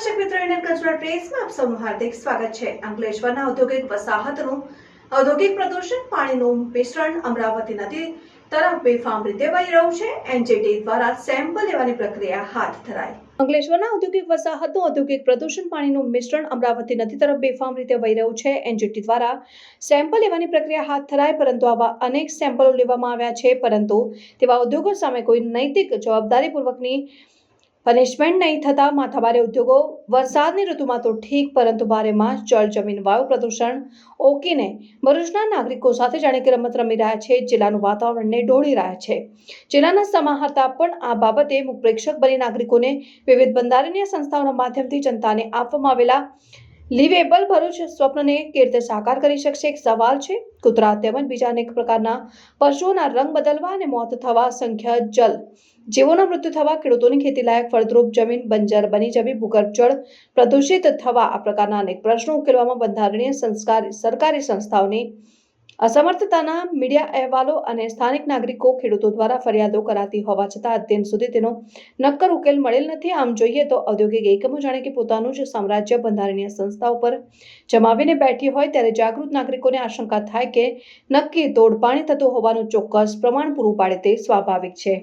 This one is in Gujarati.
ગુજરાત પ્રેસમાં આપ સૌનું હાર્દિક સ્વાગત છે. અંકલેશ્વરના ઔદ્યોગિક વસાહતનું ઔદ્યોગિક પ્રદૂષણ, પાણીનું મિશ્રણ અમરાવતી નદી તરફ બેફામ રીતે વહી રહ્યું છે. એનજીટી દ્વારા સેમ્પલ લેવાની પ્રક્રિયા હાથ ધરાઈ. અંકલેશ્વરના ઔદ્યોગિક વસાહતનું ઔદ્યોગિક પ્રદૂષણ, પાણીનું મિશ્રણ અમરાવતી નદી તરફ બેફામ રીતે વહી રહ્યું છે. એનજીટી દ્વારા સેમ્પલ લેવાની પ્રક્રિયા હાથ ધરાઈ, પરંતુ આવા અનેક સેમ્પલો લેવામાં આવ્યા છે. પરંતુ તેવા ઉદ્યોગો સામે કોઈ નૈતિક જવાબદારીપૂર્વકની પનિશમેન્ટ નહીં થતા માથાભારે ઉદ્યોગો, વરસાદની ઋતુમાં તો ઠીક, પરંતુ ભારેમાં જળ જમીન વાયુ પ્રદૂષણ ઓકીને ભરૂચના નાગરિકો સાથે જાણે કે રમત રમી રહ્યા છે, જિલ્લાનું વાતાવરણને ઢોળી રહ્યા છે. જિલ્લાના સમાહર્તા પણ આ બાબતે મુખ પ્રેક્ષક બની નાગરિકોને વિવિધ બંધારણીય સંસ્થાઓના માધ્યમથી જનતાને આપવામાં આવેલા લિવેબલ ભરૂચ સ્વપ્નને કેવી રીતે સાકાર કરી શકશે? એક સવાલ છે. કૂતરા તેમજ બીજા અનેક પ્રકારના પશુઓના રંગ બદલવા અને મોત થવા સંખ્યા જલ. જીવોના મૃત્યુ થવા ખેડૂતોની ખેતી લાયક ફળદ્રુપ જમીન, બંજર, બની જવી, ભૂગર્ભ જળ પ્રદૂષિત થવા આ પ્રકારના અનેક પ્રશ્નો ઉકેલવામાં બંધારણીય સંસ્કાર સરકારી સંસ્થાઓની અસમર્થતાના મીડિયા અહેવાલો અને સ્થાનિક નાગરિકો ખેડૂતો દ્વારા ફરિયાદો કરાતી હોવા છતાં અત્યંત સુધી તેનો નક્કર ઉકેલ મળેલ નથી. આમ જોઈએ તો ઔદ્યોગિક એકમો જાણે કે પોતાનું જ સામ્રાજ્ય બંધારણીય સંસ્થાઓ પર જમાવીને બેઠી હોય ત્યારે જાગૃત નાગરિકોને આશંકા થાય કે નક્કી તોડપાણી થતું હોવાનું ચોક્કસ પ્રમાણ પૂરું પાડે તે સ્વાભાવિક છે.